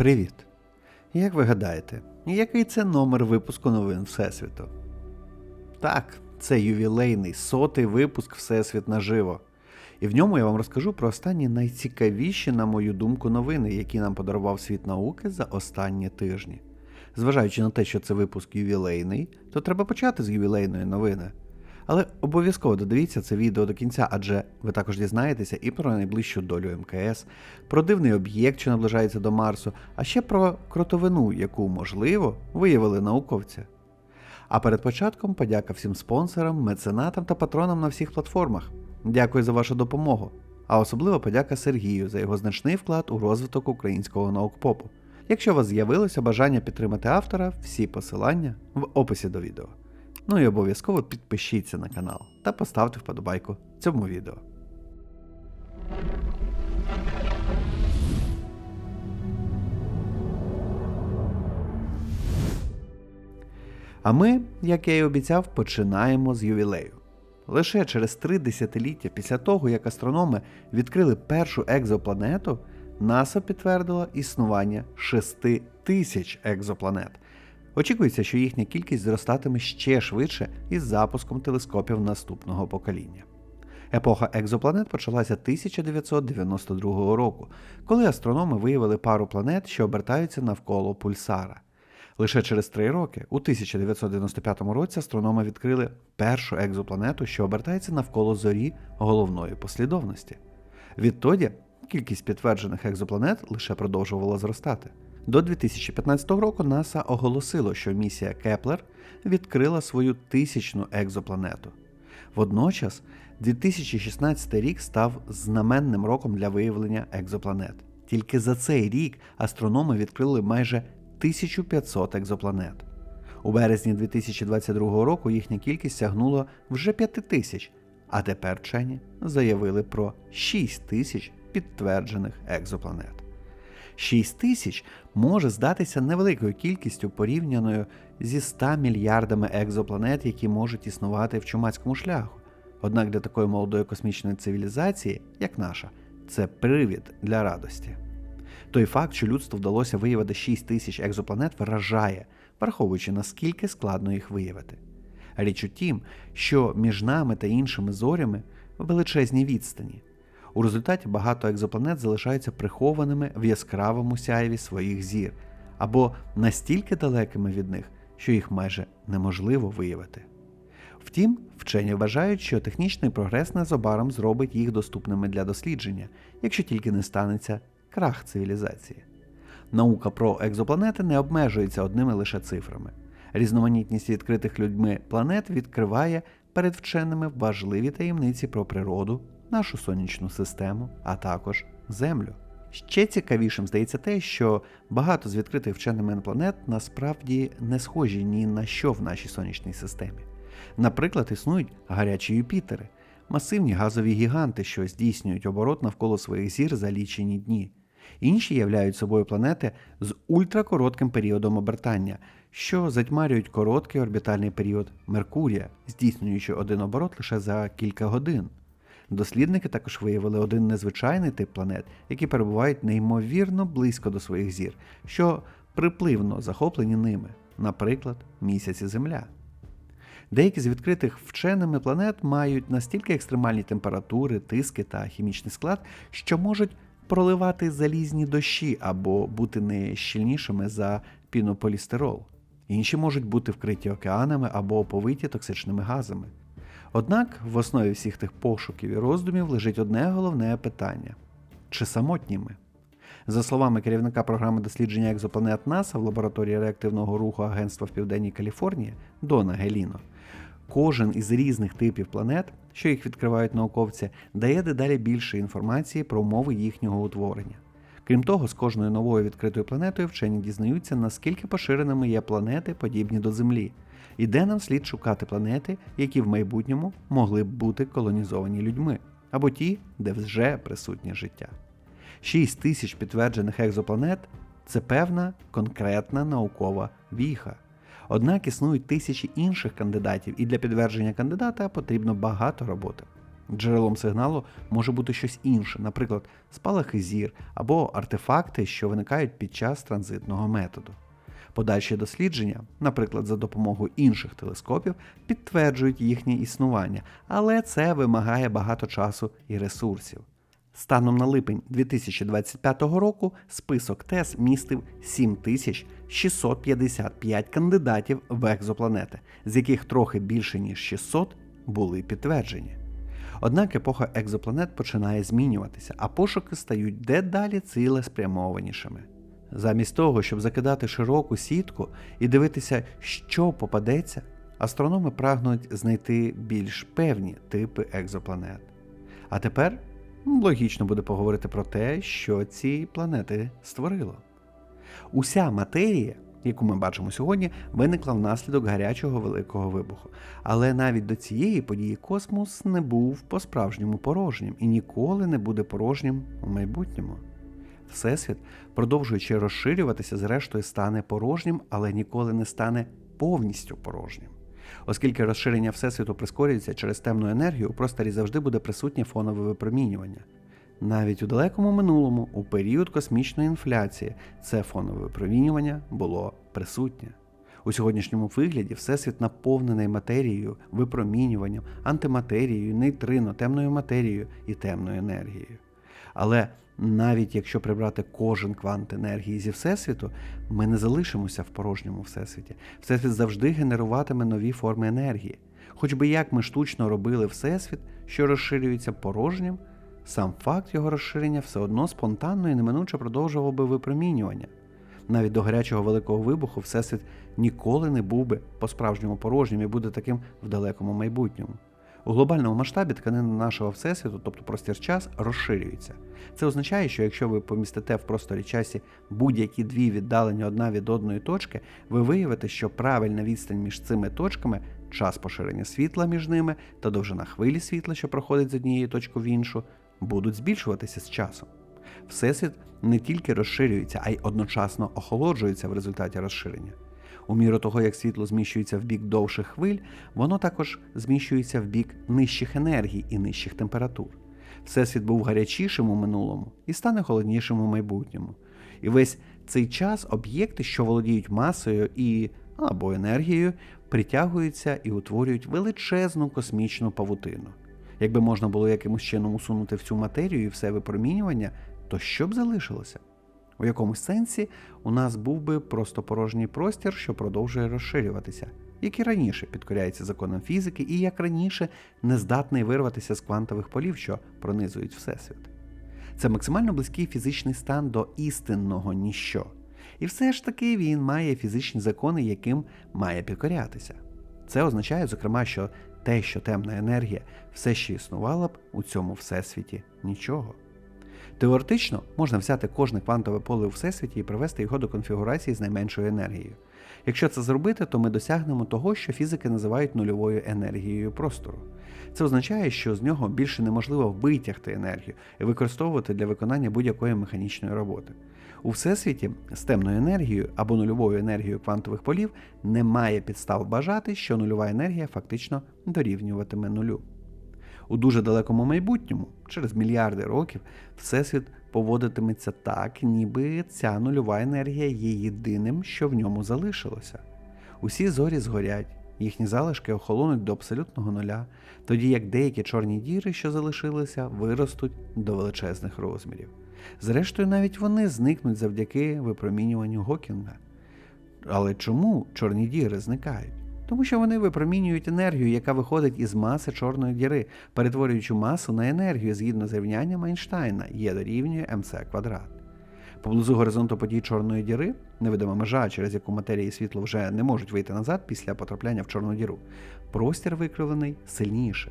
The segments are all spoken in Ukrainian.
Привіт! Як ви гадаєте, який це номер випуску новин Всесвіту? Так, це ювілейний сотий випуск Всесвіт наживо. І в ньому я вам розкажу про останні найцікавіші, на мою думку, новини, які нам подарував світ науки за останні тижні. Зважаючи на те, що це випуск ювілейний, то треба почати з ювілейної новини. Але обов'язково додивіться це відео до кінця, адже ви також дізнаєтеся і про найближчу долю МКС, про дивний об'єкт, що наближається до Марсу, а ще про кротовину, яку, можливо, виявили науковці. А перед початком подяка всім спонсорам, меценатам та патронам на всіх платформах. Дякую за вашу допомогу. А особливо подяка Сергію за його значний вклад у розвиток українського наукпопу. Якщо у вас з'явилося бажання підтримати автора, всі посилання в описі до відео. Ну і обов'язково підпишіться на канал та поставте вподобайку цьому відео. А ми, як я й обіцяв, починаємо з ювілею. Лише через три десятиліття після того, як астрономи відкрили першу екзопланету, НАСА підтвердила існування 6 тисяч екзопланет. Очікується, що їхня кількість зростатиме ще швидше із запуском телескопів наступного покоління. Епоха екзопланет почалася 1992 року, коли астрономи виявили пару планет, що обертаються навколо пульсара. Лише через три роки, у 1995 році, астрономи відкрили першу екзопланету, що обертається навколо зорі головної послідовності. Відтоді кількість підтверджених екзопланет лише продовжувала зростати. До 2015 року НАСА оголосило, що місія Кеплер відкрила свою тисячну екзопланету. Водночас 2016 рік став знаменним роком для виявлення екзопланет. Тільки за цей рік астрономи відкрили майже 1500 екзопланет. У березні 2022 року їхня кількість сягнула вже 5000, а тепер вчені заявили про 6 тисяч підтверджених екзопланет. 6 тисяч може здатися невеликою кількістю порівняною зі 100 мільярдами екзопланет, які можуть існувати в чумацькому шляху. Однак для такої молодої космічної цивілізації, як наша, це привід для радості. Той факт, що людству вдалося виявити 6 тисяч екзопланет, вражає, враховуючи наскільки складно їх виявити. Річ у тім, що між нами та іншими зорями величезні відстані. У результаті багато екзопланет залишаються прихованими в яскравому сяєві своїх зір, або настільки далекими від них, що їх майже неможливо виявити. Втім, вчені вважають, що технічний прогрес незабаром зробить їх доступними для дослідження, якщо тільки не станеться крах цивілізації. Наука про екзопланети не обмежується одними лише цифрами. Різноманітність відкритих людьми планет відкриває перед вченими важливі таємниці про природу, нашу сонячну систему, а також Землю. Ще цікавішим здається те, що багато з відкритих вченими планет насправді не схожі ні на що в нашій сонячній системі. Наприклад, існують гарячі Юпітери, масивні газові гіганти, що здійснюють оборот навколо своїх зір за лічені дні. Інші являють собою планети з ультракоротким періодом обертання, що затьмарюють короткий орбітальний період Меркурія, здійснюючи один оборот лише за кілька годин. Дослідники також виявили один незвичайний тип планет, які перебувають неймовірно близько до своїх зір, що припливно захоплені ними, наприклад, місяць і Земля. Деякі з відкритих вченими планет мають настільки екстремальні температури, тиски та хімічний склад, що можуть проливати залізні дощі або бути не щільнішими за пінополістирол. Інші можуть бути вкриті океанами або оповиті токсичними газами. Однак в основі всіх тих пошуків і роздумів лежить одне головне питання: чи самотні ми? За словами керівника програми дослідження екзопланет НАСА в лабораторії реактивного руху Агентства в Південній Каліфорнії Дона Геліно, кожен із різних типів планет, що їх відкривають науковці, дає дедалі більше інформації про умови їхнього утворення. Крім того, з кожною новою відкритою планетою вчені дізнаються, наскільки поширеними є планети, подібні до Землі, і де нам слід шукати планети, які в майбутньому могли б бути колонізовані людьми, або ті, де вже присутнє життя. 6 тисяч підтверджених екзопланет це певна конкретна наукова віха. Однак існують тисячі інших кандидатів, і для підтвердження кандидата потрібно багато роботи. Джерелом сигналу може бути щось інше, наприклад, спалахи зір або артефакти, що виникають під час транзитного методу. Подальші дослідження, наприклад, за допомогою інших телескопів, підтверджують їхнє існування, але це вимагає багато часу і ресурсів. Станом на липень 2025 року список ТЕС містив 7655 кандидатів в екзопланети, з яких трохи більше ніж 600 були підтверджені. Однак епоха екзопланет починає змінюватися, а пошуки стають дедалі цілеспрямованішими. Замість того, щоб закидати широку сітку і дивитися, що попадеться, астрономи прагнуть знайти більш певні типи екзопланет. А тепер логічно буде поговорити про те, що ці планети створило. Уся матерія, яку ми бачимо сьогодні, виникла внаслідок гарячого великого вибуху. Але навіть до цієї події космос не був по-справжньому порожнім і ніколи не буде порожнім у майбутньому. Всесвіт, продовжуючи розширюватися, зрештою стане порожнім, але ніколи не стане повністю порожнім. Оскільки розширення Всесвіту прискорюється через темну енергію, у просторі завжди буде присутнє фонове випромінювання. Навіть у далекому минулому, у період космічної інфляції, це фонове випромінювання було присутнє. У сьогоднішньому вигляді Всесвіт наповнений матерією, випромінюванням, антиматерією, нейтрино, темною матерією і темною енергією. Але навіть якщо прибрати кожен квант енергії зі Всесвіту, ми не залишимося в порожньому Всесвіті. Всесвіт завжди генеруватиме нові форми енергії. Хоч би як ми штучно робили Всесвіт, що розширюється порожнім, сам факт його розширення все одно спонтанно і неминуче продовжував би випромінювання. Навіть до гарячого великого вибуху Всесвіт ніколи не був би по-справжньому порожнім і буде таким в далекому майбутньому. У глобальному масштабі тканина нашого всесвіту, тобто простір час, розширюється. Це означає, що якщо ви помістите в просторі часі будь-які дві віддалені одна від одної точки, ви виявите, що правильна відстань між цими точками, час поширення світла між ними та довжина хвилі світла, що проходить з однієї точки в іншу, будуть збільшуватися з часом. Всесвіт не тільки розширюється, а й одночасно охолоджується в результаті розширення. У міру того, як світло зміщується в бік довших хвиль, воно також зміщується в бік нижчих енергій і нижчих температур. Всесвіт був гарячішим у минулому і стане холоднішим у майбутньому. І весь цей час об'єкти, що володіють масою і або енергією, притягуються і утворюють величезну космічну павутину. Якби можна було якимось чином усунути в цю матерію і все випромінювання, то що б залишилося? У якомусь сенсі у нас був би просто порожній простір, що продовжує розширюватися, як і раніше підкоряється законам фізики, і як раніше не здатний вирватися з квантових полів, що пронизують Всесвіт. Це максимально близький фізичний стан до істинного ніщо. І все ж таки він має фізичні закони, яким має підкорятися. Це означає, зокрема, що те, що темна енергія все ще існувала б у цьому всесвіті нічого. Теоретично можна взяти кожне квантове поле у всесвіті і привести його до конфігурації з найменшою енергією. Якщо це зробити, то ми досягнемо того, що фізики називають нульовою енергією простору. Це означає, що з нього більше неможливо витягти енергію і використовувати для виконання будь-якої механічної роботи. У всесвіті з темною енергією або нульовою енергією квантових полів немає підстав бажати, що нульова енергія фактично дорівнюватиме нулю. У дуже далекому майбутньому, через мільярди років, Всесвіт поводитиметься так, ніби ця нульова енергія є єдиним, що в ньому залишилося. Усі зорі згорять, їхні залишки охолонуть до абсолютного нуля, тоді як деякі чорні діри, що залишилися, виростуть до величезних розмірів. Зрештою, навіть вони зникнуть завдяки випромінюванню Гокінга. Але чому чорні діри зникають? Тому що вони випромінюють енергію, яка виходить із маси чорної діри, перетворюючи масу на енергію згідно з рівнянням Айнштайна, є дорівнює МЦ квадрат. Поблизу горизонту подій чорної діри, невидима межа, через яку матерія і світло вже не можуть вийти назад після потрапляння в чорну діру, простір викривлений сильніше.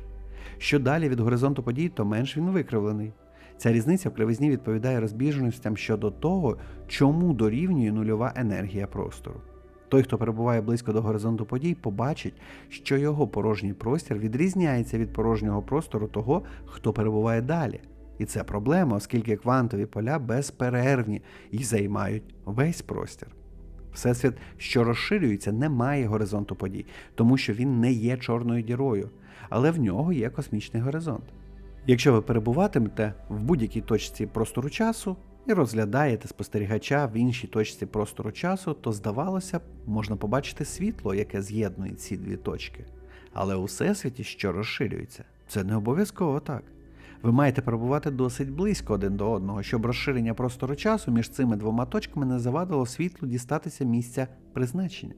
Що далі від горизонту подій, то менш він викривлений. Ця різниця в кривизні відповідає розбіжностям щодо того, чому дорівнює нульова енергія простору. Той, хто перебуває близько до горизонту подій, побачить, що його порожній простір відрізняється від порожнього простору того, хто перебуває далі. І це проблема, оскільки квантові поля безперервні і займають весь простір. Всесвіт, що розширюється, не має горизонту подій, тому що він не є чорною дірою, але в нього є космічний горизонт. Якщо ви перебуватимете в будь-якій точці простору часу і розглядаєте спостерігача в іншій точці простору часу, то здавалося б, можна побачити світло, яке з'єднує ці дві точки. Але у всесвіті, що розширюється, це не обов'язково так. Ви маєте перебувати досить близько один до одного, щоб розширення простору часу між цими двома точками не завадило світлу дістатися місця призначення.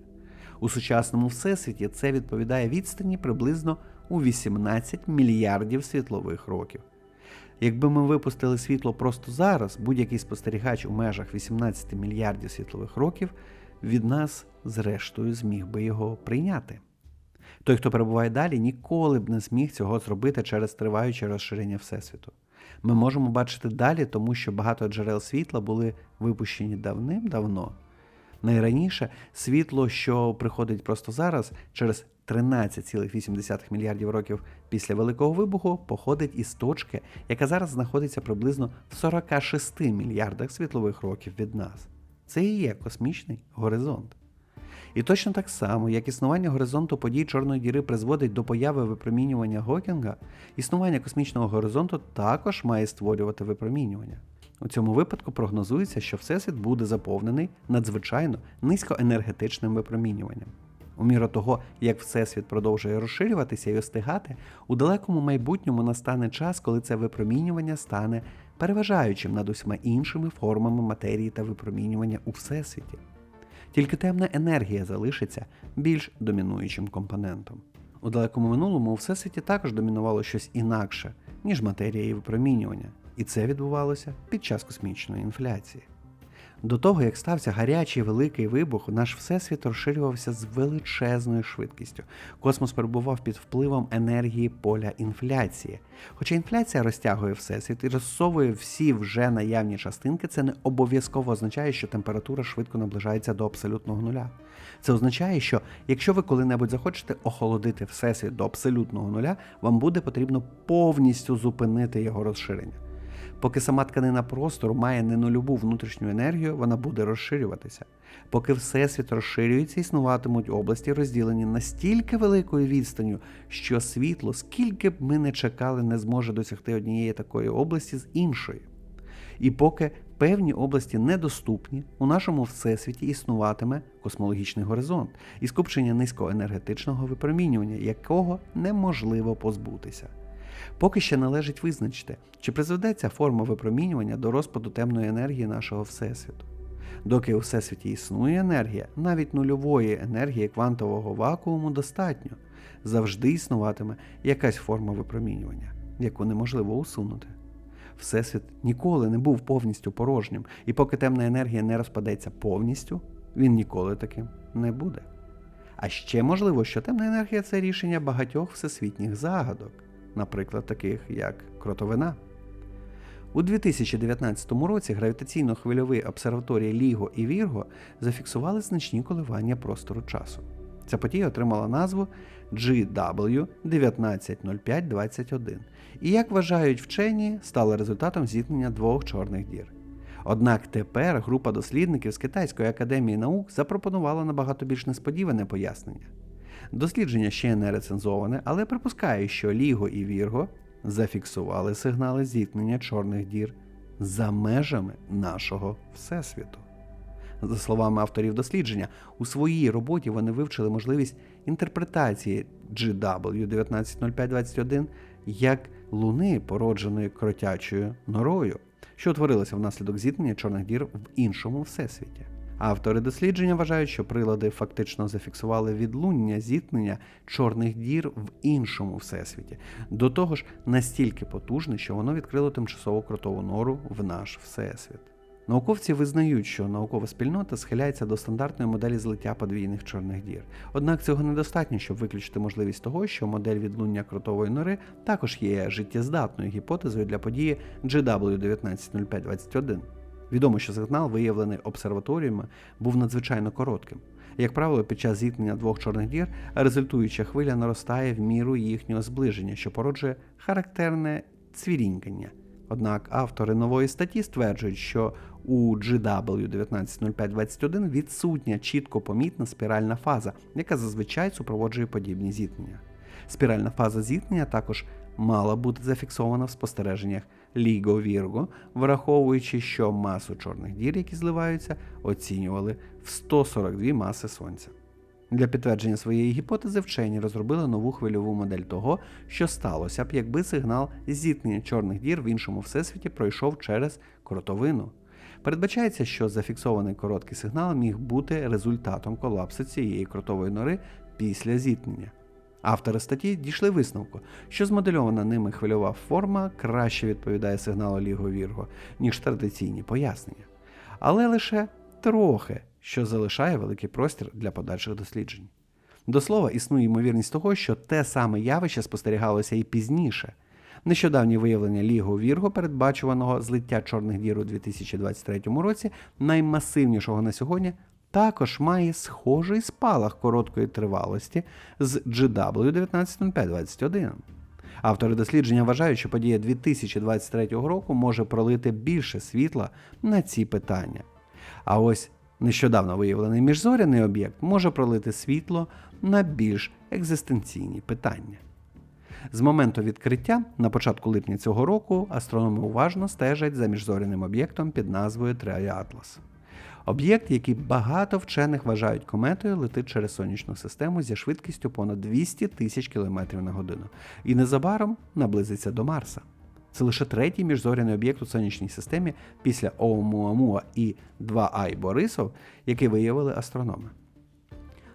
У сучасному всесвіті це відповідає відстані приблизно у 18 мільярдів світлових років. Якби ми випустили світло просто зараз, будь-який спостерігач у межах 18 мільярдів світлових років від нас, зрештою, зміг би його прийняти. Той, хто перебуває далі, ніколи б не зміг цього зробити через триваюче розширення Всесвіту. Ми можемо бачити далі, тому що багато джерел світла були випущені давним-давно. Найраніше світло, що приходить просто зараз, через 13,8 мільярдів років після Великого вибуху, походить із точки, яка зараз знаходиться приблизно в 46 мільярдах світлових років від нас. Це і є космічний горизонт. І точно так само, як існування горизонту подій Чорної діри призводить до появи випромінювання Гокінга, існування космічного горизонту також має створювати випромінювання. У цьому випадку прогнозується, що Всесвіт буде заповнений надзвичайно низькоенергетичним випромінюванням. У міру того, як Всесвіт продовжує розширюватися і остигати, у далекому майбутньому настане час, коли це випромінювання стане переважаючим над усіма іншими формами матерії та випромінювання у Всесвіті. Тільки темна енергія залишиться більш домінуючим компонентом. У далекому минулому у всесвіті також домінувало щось інакше, ніж матерія і випромінювання, і це відбувалося під час космічної інфляції. До того, як стався гарячий великий вибух, наш всесвіт розширювався з величезною швидкістю. Космос перебував під впливом енергії поля інфляції. Хоча інфляція розтягує всесвіт і розсовує всі вже наявні частинки, це не обов'язково означає, що температура швидко наближається до абсолютного нуля. Це означає, що якщо ви коли-небудь захочете охолодити всесвіт до абсолютного нуля, вам буде потрібно повністю зупинити його розширення. Поки сама тканина простору має не нульову внутрішню енергію, вона буде розширюватися. Поки всесвіт розширюється, існуватимуть області, розділені настільки великою відстанню, що світло, скільки б ми не чекали, не зможе досягти однієї такої області з іншої. І поки певні області недоступні, у нашому всесвіті існуватиме космологічний горизонт і скупчення низькоенергетичного випромінювання, якого неможливо позбутися. Поки ще належить визначити, чи призведе ця форма випромінювання до розпаду темної енергії нашого Всесвіту. Доки у Всесвіті існує енергія, навіть нульової енергії квантового вакууму достатньо, завжди існуватиме якась форма випромінювання, яку неможливо усунути. Всесвіт ніколи не був повністю порожнім, і поки темна енергія не розпадеться повністю, він ніколи таким не буде. А ще можливо, що темна енергія це рішення багатьох всесвітніх загадок наприклад, таких як кротовина. У 2019 році гравітаційно-хвильові обсерваторії Ліго і Вірго зафіксували значні коливання простору часу. Ця подія отримала назву GW 190521 і, як вважають вчені, стала результатом зіткнення двох чорних дір. Однак тепер група дослідників з Китайської академії наук запропонувала набагато більш несподіване пояснення. Дослідження ще не рецензоване, але припускає, що Ліго і Вірго зафіксували сигнали зіткнення чорних дір за межами нашого Всесвіту. За словами авторів дослідження, у своїй роботі вони вивчили можливість інтерпретації GW 190521 як луни, породженої кротячою норою, що утворилася внаслідок зіткнення чорних дір в іншому всесвіті. Автори дослідження вважають, що прилади фактично зафіксували відлуння зіткнення чорних дір в іншому всесвіті, до того ж настільки потужне, що воно відкрило тимчасову кротову нору в наш всесвіт. Науковці визнають, що наукова спільнота схиляється до стандартної моделі злиття подвійних чорних дір. Однак цього недостатньо, щоб виключити можливість того, що модель відлуння кротової нори також є життєздатною гіпотезою для події GW 190521. Відомо, що сигнал, виявлений обсерваторіями, був надзвичайно коротким. Як правило, під час зіткнення двох чорних дір результуюча хвиля наростає в міру їхнього зближення, що породжує характерне цвірінькання. Однак автори нової статті стверджують, що у GW 190521 відсутня чітко помітна спіральна фаза, яка зазвичай супроводжує подібні зіткнення. Спіральна фаза зіткнення також мала бути зафіксована в спостереженнях Ліго Вірго, враховуючи, що масу чорних дір, які зливаються, оцінювали в 142 маси Сонця. Для підтвердження своєї гіпотези вчені розробили нову хвильову модель того, що сталося б, якби сигнал зіткнення чорних дір в іншому всесвіті пройшов через кротовину. Передбачається, що зафіксований короткий сигнал міг бути результатом колапсу цієї кротової нори після зіткнення. Автори статті дійшли висновку, що змодельована ними хвильова форма краще відповідає сигналу Ліго Вірго, ніж традиційні пояснення, але лише трохи, що залишає великий простір для подальших досліджень. До слова, існує ймовірність того, що те саме явище спостерігалося і пізніше. Нещодавні виявлення Ліго Вірго, передбачуваного злиття чорних дір у 2023 році, наймасивнішого на сьогодні, також має схожий спалах короткої тривалості з GW 190521. Автори дослідження вважають, що подія 2023 року може пролити більше світла на ці питання. А ось нещодавно виявлений міжзоряний об'єкт може пролити світло на більш екзистенційні питання. З моменту відкриття на початку липня цього року астрономи уважно стежать за міжзоряним об'єктом під назвою Триатлас. Об'єкт, який багато вчених вважають кометою, летить через сонячну систему зі швидкістю понад 200 тисяч км на годину і незабаром наблизиться до Марса. Це лише третій міжзоряний об'єкт у сонячній системі після Оумуамуа і 2Ай Борисов, який виявили астрономи.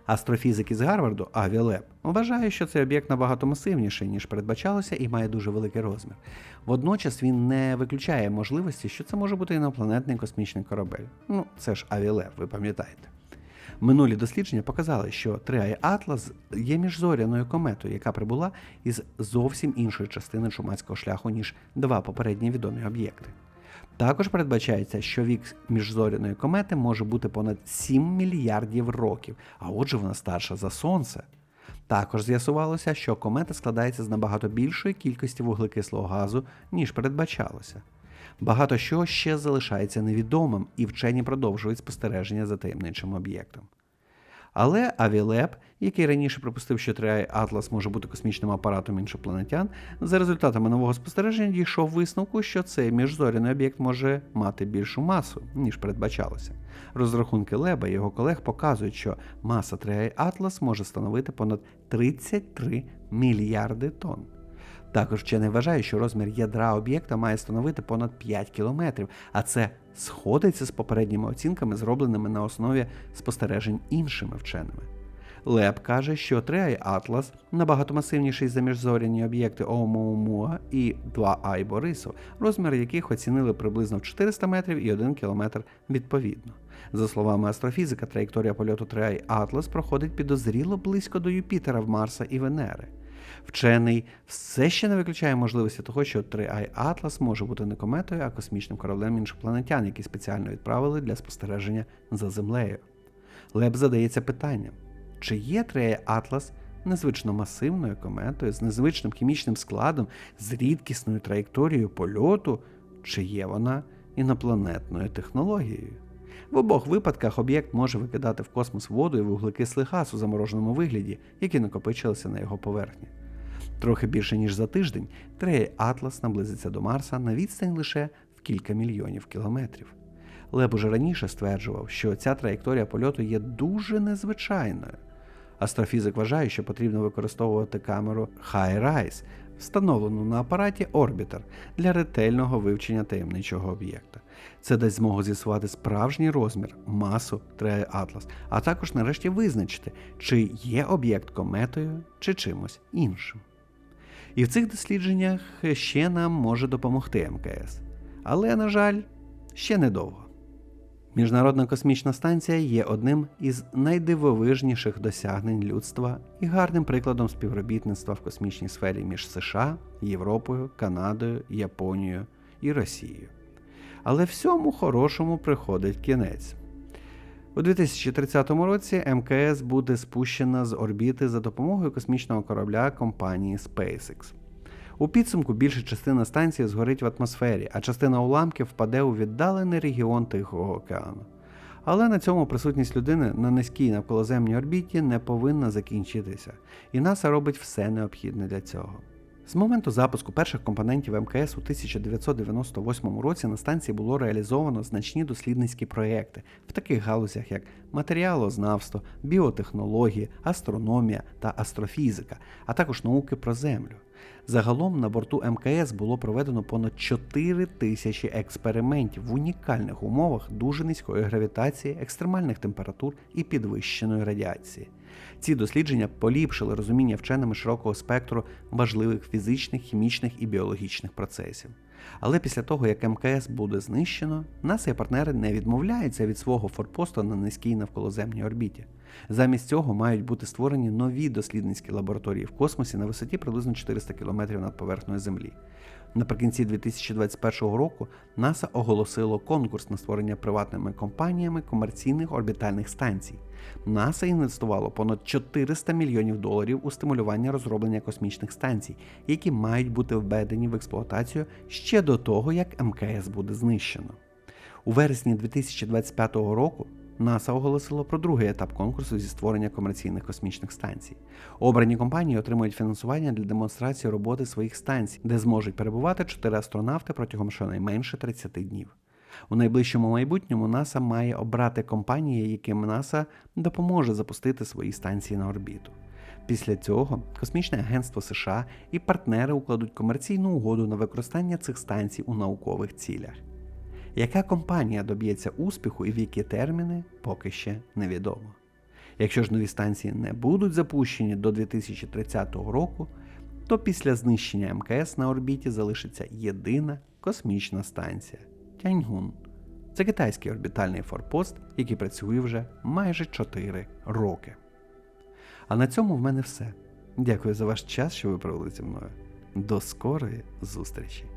Астрофізик із Гарварду Аві вважає, що цей об'єкт набагато масивніший, ніж передбачалося, і має дуже великий розмір. Водночас він не виключає можливості, що це може бути інопланетний космічний корабель. Ну, це ж Авіле, ви пам'ятаєте. Минулі дослідження показали, що Триай Атлас є міжзоряною кометою, яка прибула із зовсім іншої частини чумацького шляху, ніж два попередні відомі об'єкти. Також передбачається, що вік міжзоряної комети може бути понад 7 мільярдів років, а отже, вона старша за Сонце. Також з'ясувалося, що комета складається з набагато більшої кількості вуглекислого газу, ніж передбачалося. Багато що ще залишається невідомим, і вчені продовжують спостереження за таємничим об'єктом. Але Авілеб, який раніше припустив, що Тріай Атлас може бути космічним апаратом іншопланетян, за результатами нового спостереження дійшов висновку, що цей міжзоряний об'єкт може мати більшу масу, ніж передбачалося. Розрахунки Леба і його колег показують, що маса Тріай Атлас може становити понад 33 мільярди тонн. Також вчений вважає, що розмір ядра об'єкта має становити понад 5 кілометрів, а це сходиться з попередніми оцінками, зробленими на основі спостережень іншими вченими. Леб каже, що Триай Атлас набагато масивніший за міжзоряні об'єкти Оумоумуа і 2I Борисов, розмір яких оцінили приблизно в 400 метрів і 1 кілометр відповідно. За словами астрофізика, траєкторія польоту Триай Атлас проходить підозріло близько до Юпітера в Марса і Венери. Вчений все ще не виключає можливості того, що 3I Atlas може бути не кометою, а космічним кораблем іншопланетян, які спеціально відправили для спостереження за Землею. Леб задається питанням, чи є 3I Atlas незвично масивною кометою з незвичним хімічним складом, з рідкісною траєкторією польоту, чи є вона інопланетною технологією? В обох випадках об'єкт може викидати в космос воду і вуглекислий газ у замороженому вигляді, які накопичилися на його поверхні. Трохи більше ніж за тиждень Трей Атлас наблизиться до Марса на відстань лише в кілька мільйонів кілометрів. Леб уже раніше стверджував, що ця траєкторія польоту є дуже незвичайною. Астрофізик вважає, що потрібно використовувати камеру High Rise, встановлену на апараті Orbiter для ретельного вивчення таємничого об'єкта. Це дасть змогу з'ясувати справжній розмір, масу Треї Атлас, а також нарешті визначити, чи є об'єкт кометою чи чимось іншим. І в цих дослідженнях ще нам може допомогти МКС. Але, на жаль, ще недовго. Міжнародна космічна станція є одним із найдивовижніших досягнень людства і гарним прикладом співробітництва в космічній сфері між США, Європою, Канадою, Японією і Росією. Але всьому хорошому приходить кінець. У 2030 році МКС буде спущена з орбіти за допомогою космічного корабля компанії SpaceX. У підсумку більша частина станції згорить в атмосфері, а частина уламків впаде у віддалений регіон Тихого океану. Але на цьому присутність людини на низькій навколоземній орбіті не повинна закінчитися, і НАСА робить все необхідне для цього. З моменту запуску перших компонентів МКС у 1998 році на станції було реалізовано значні дослідницькі проекти в таких галузях, як матеріалознавство, біотехнології, астрономія та астрофізика, а також науки про Землю. Загалом на борту МКС було проведено понад 4 тисячі експериментів в унікальних умовах дуже низької гравітації, екстремальних температур і підвищеної радіації. Ці дослідження поліпшили розуміння вченими широкого спектру важливих фізичних, хімічних і біологічних процесів. Але після того, як МКС буде знищено, НАСА і партнери не відмовляються від свого форпосту на низькій навколоземній орбіті. Замість цього мають бути створені нові дослідницькі лабораторії в космосі на висоті приблизно 400 км над поверхнею Землі. Наприкінці 2021 року НАСА оголосило конкурс на створення приватними компаніями комерційних орбітальних станцій. НАСА інвестувало понад 400 мільйонів доларів у стимулювання розроблення космічних станцій, які мають бути введені в експлуатацію ще до того, як МКС буде знищено. У вересні 2025 року НАСА оголосило про другий етап конкурсу зі створення комерційних космічних станцій. Обрані компанії отримують фінансування для демонстрації роботи своїх станцій, де зможуть перебувати чотири астронавти протягом щонайменше 30 днів. У найближчому майбутньому НАСА має обрати компанії, яким НАСА допоможе запустити свої станції на орбіту. Після цього Космічне агентство США і партнери укладуть комерційну угоду на використання цих станцій у наукових цілях. Яка компанія доб'ється успіху і в які терміни, поки ще невідомо. Якщо ж нові станції не будуть запущені до 2030 року, то після знищення МКС на орбіті залишиться єдина космічна станція Тяньгун. Це китайський орбітальний форпост, який працює вже майже 4 роки. А на цьому в мене все. Дякую за ваш час, що ви провели зі мною. До скорої зустрічі!